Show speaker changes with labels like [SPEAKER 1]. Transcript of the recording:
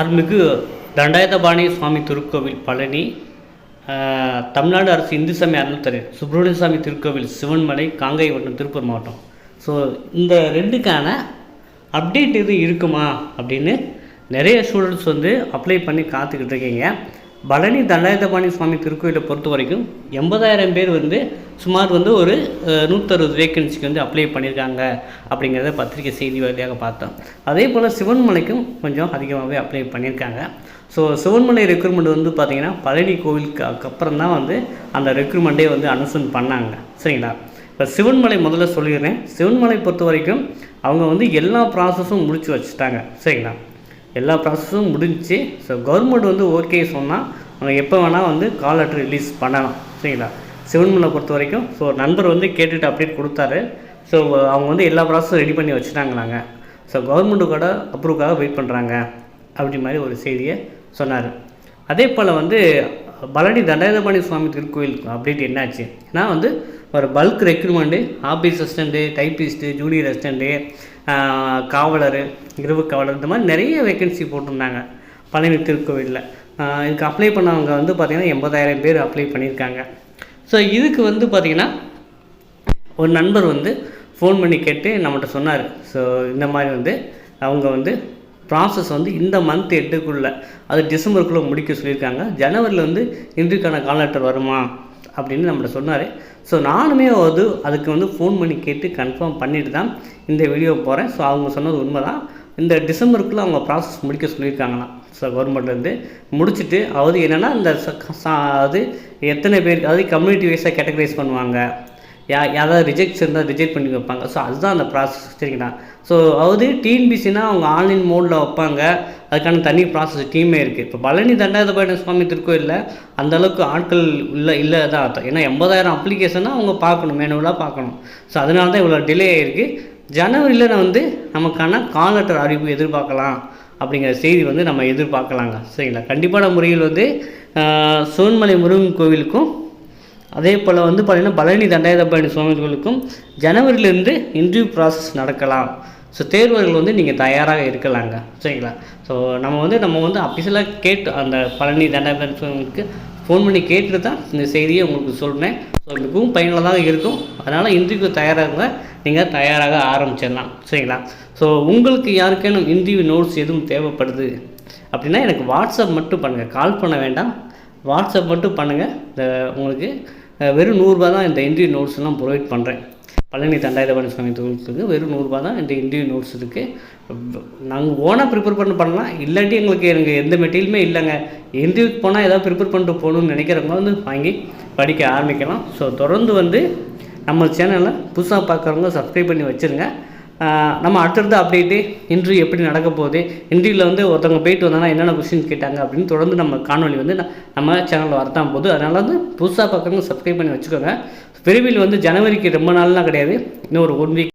[SPEAKER 1] அருள்மிகு தண்டாயுதபாணி சுவாமி திருக்கோவில் பழனி தமிழ்நாடு அரசு இந்து சமய அறநிலைத்துறை சுப்பிரமணிய சுவாமி திருக்கோவில் சிவன்மலை காங்கேயவட்டம் திருப்பூர் மாவட்டம். ஸோ இந்த ரெண்டுக்கான அப்டேட் எதுவும் இருக்குமா அப்படின்னு நிறைய ஸ்டூடெண்ட்ஸ் வந்து அப்ளை பண்ணி காத்துக்கிட்டு இருக்கீங்க. பழனி தண்டாயுதபாணி சுவாமி திருக்கோயிலை பொறுத்த வரைக்கும் எண்பதாயிரம் பேர் வந்து சுமார் வந்து ஒரு நூற்றறுபது வேக்கன்சிக்கு வந்து அப்ளை பண்ணியிருக்காங்க அப்படிங்கிறத பத்திரிக்கை செய்தி வழியாக பார்த்தோம். அதே போல் சிவன்மலைக்கும் கொஞ்சம் அதிகமாகவே அப்ளை பண்ணியிருக்காங்க. ஸோ சிவன்மலை ரெக்ரூட்மெண்ட் வந்து பார்த்திங்கன்னா பழனி கோவிலுக்கு அப்புறம் தான் வந்து அந்த ரெக்ரூட்மெண்ட்டே வந்து அனுசன் பண்ணாங்க. சரிங்களா? இப்போ சிவன்மலை முதல்ல சொல்லிடுறேன். சிவன்மலை பொறுத்த வரைக்கும் அவங்க வந்து எல்லா ப்ராசஸும் முடிச்சு வச்சுட்டாங்க. சரிங்களா? எல்லா ப்ராசஸும் முடிஞ்சுச்சு. ஸோ கவர்மெண்ட் வந்து ஓகே சொன்னால் அவங்க எப்போ வேணால் வந்து கால் லெட்டர் ரிலீஸ் பண்ணலாம். சரிங்களா? சிவன்மலை பொறுத்த வரைக்கும் ஸோ நண்பர் வந்து கேட்டுட்டு அப்டேட் கொடுத்தாரு. ஸோ அவங்க வந்து எல்லா ப்ராசஸும் ரெடி பண்ணி வச்சுட்டாங்களாங்க. ஸோ கவர்மெண்ட்டு கூட அப்ரூவ்க்காக வெயிட் பண்ணுறாங்க அப்படி மாதிரி ஒரு செய்தியை சொன்னார். அதே போல் வந்து பழனி தண்டாயுதபாணி சுவாமி திருக்கோயில் அப்டேட் என்னாச்சு? ஏன்னா வந்து ஒரு bulk recruitment office assistant typist junior assistant காவலர் இரவு காவலர் இந்த மாதிரி நிறைய வேகன்சி போட்டிருந்தாங்க. பழனி திருக்கோவிலில். இதுக்கு அப்ளை பண்ணவங்க வந்து பார்த்திங்கன்னா எண்பதாயிரம் பேர் அப்ளை பண்ணியிருக்காங்க. ஸோ இதுக்கு வந்து பார்த்திங்கன்னா ஒரு நண்பர் வந்து ஃபோன் பண்ணி கேட்டு நம்மகிட்ட சொன்னார். ஸோ இந்த மாதிரி வந்து அவங்க வந்து ப்ராசஸ் வந்து இந்த மந்த் எட்டுக்குள்ளே அது டிசம்பருக்குள்ளே முடிக்க சொல்லியிருக்காங்க. ஜனவரியில் வந்து இன்றைக்கான கால் லெட்டர் வருமா? அப்படின்னு நம்மகிட்ட சொன்னார். ஸோ நானுமே அது அதுக்கு வந்து ஃபோன் பண்ணி கேட்டு கன்ஃபார்ம் பண்ணிட்டு தான் இந்த வீடியோ போகிறேன் ஸோ அவங்க சொன்னது உண்மை தான் இந்த டிசம்பருக்குள்ளே அவங்க ப்ராசஸ் முடிக்க சொல்லியிருக்காங்களாம். ஸோ கவர்மெண்ட்லேருந்து முடிச்சுட்டு அது என்னென்னா இந்த அது எத்தனை பேர் அதாவது கம்யூனிட்டி வைஸாக கேட்டகரைஸ் பண்ணுவாங்க. யா யாராவது ரிஜெக்ட்ஸ் இருந்தால் ரிஜெக்ட் பண்ணி வைப்பாங்க. ஸோ அதுதான் அந்த ப்ராசஸ் சரிங்களா? ஸோ அதாவது டிஎன்பிசினா அவங்க ஆன்லைன் மோடில் வைப்பாங்க. அதுக்கான தனி ப்ராசஸ் டீமே இருக்குது இப்போ பழனி தண்டாயுதபாணி சுவாமி திருக்கோயிலில் அந்த அளவுக்கு ஆட்கள் இல்லை இல்லை தான் அர்த்தம். ஏன்னா எண்பதாயிரம் அப்ளிகேஷனாக அவங்க பார்க்கணும். மேனுவலாக பார்க்கணும். ஸோ அதனால தான் இவ்வளோ டிலே ஆகிருக்கு ஜனவரியில் வந்து நமக்கான கால் லெட்டர் அறிவிப்பு எதிர்பார்க்கலாம் அப்படிங்கிற செய்தி வந்து நம்ம எதிர்பார்க்கலாங்க. சரிங்களா? கண்டிப்பான முறையில் வந்து சோன்மலை முருகன் கோவிலுக்கும் அதே போல் வந்து பார்த்திங்கன்னா பழனி தண்டாயுதபாணி சுவாமி ஜனவரியிலேருந்து இன்டர்வியூ ப்ராசஸ் நடக்கலாம். ஸோ தேர்வர்கள் வந்து நீங்கள் தயாராக இருக்கலாங்க. சரிங்களா? ஸோ நம்ம வந்து நம்ம வந்து அஃபிஷியலாக கேட்டு அந்த பழனி தண்டாயுதபாணி சுவாமிக்கு ஃபோன் பண்ணி கேட்டுட்டு தான் இந்த செய்தியை உங்களுக்கு சொல்கிறேன் ஸோ மிகவும் பயனுள்ளதாக இருக்கும். அதனால் இன்டர்வியூ தயாராக நீங்கள் தயாராக ஆரம்பிச்சிடலாம். சரிங்களா? ஸோ உங்களுக்கு யாருக்கேனும் இன்டர்வியூ நோட்ஸ் எதுவும் தேவைப்படுது அப்படின்னா எனக்கு வாட்ஸ்அப் மட்டும் பண்ணுங்கள் கால் பண்ண வேண்டாம். வாட்ஸ்அப் மட்டும் பண்ணுங்கள் இந்த உங்களுக்கு வெறும் நூறுரூபா தான் இந்த இன்டர்வியூ நோட்ஸ்லாம் ப்ரொவைட் பண்ணுறேன் பழனி தண்டாயுதபாணி சுவாமி தொழிலுக்கு வெறும் நூறுரூபா தான் இந்த இன்டர்வியூ நோட்ஸ் இருக்குது நாங்கள் ஓனாக ப்ரிப்பேர் பண்ண பண்ணலாம். இல்லாட்டி எங்களுக்கு எனக்கு எந்த மெட்டீரியலுமே இல்லைங்க. இன்டர்வியூக்கு போனால் ஏதாவது ப்ரிப்பேர் பண்ணிட்டு போகணும்னு நினைக்கிறவங்க வந்து வாங்கி படிக்க ஆரம்பிக்கலாம். ஸோ தொடர்ந்து வந்து நம்ம சேனலில் புதுசாக பார்க்குறவங்க சப்ஸ்கிரைப் பண்ணி வச்சுருங்க. நம்ம அடுத்தடுத்த அப்டேட்டு இன்ட்ரிவியூ எப்படி நடக்க போகுது இன்ட்ரிவியூவில் வந்து ஒருத்தவங்க போயிட்டு வந்தாங்கன்னா என்னென்ன கொஸ்டின் கேட்டாங்க அப்படின்னு தொடர்ந்து நம்ம காணொலி வந்து நம்ம சேனலில் வரத்தான் போகுது. அதனால் வந்து புதுசாக பார்க்குறவங்க சப்ஸ்கிரைப் பண்ணி வச்சுக்கோங்க. விரைவில் வந்து ஜனவரிக்கு ரொம்ப நாள்லாம் கிடையாது. இன்னும் ஒரு ஒன் வீக்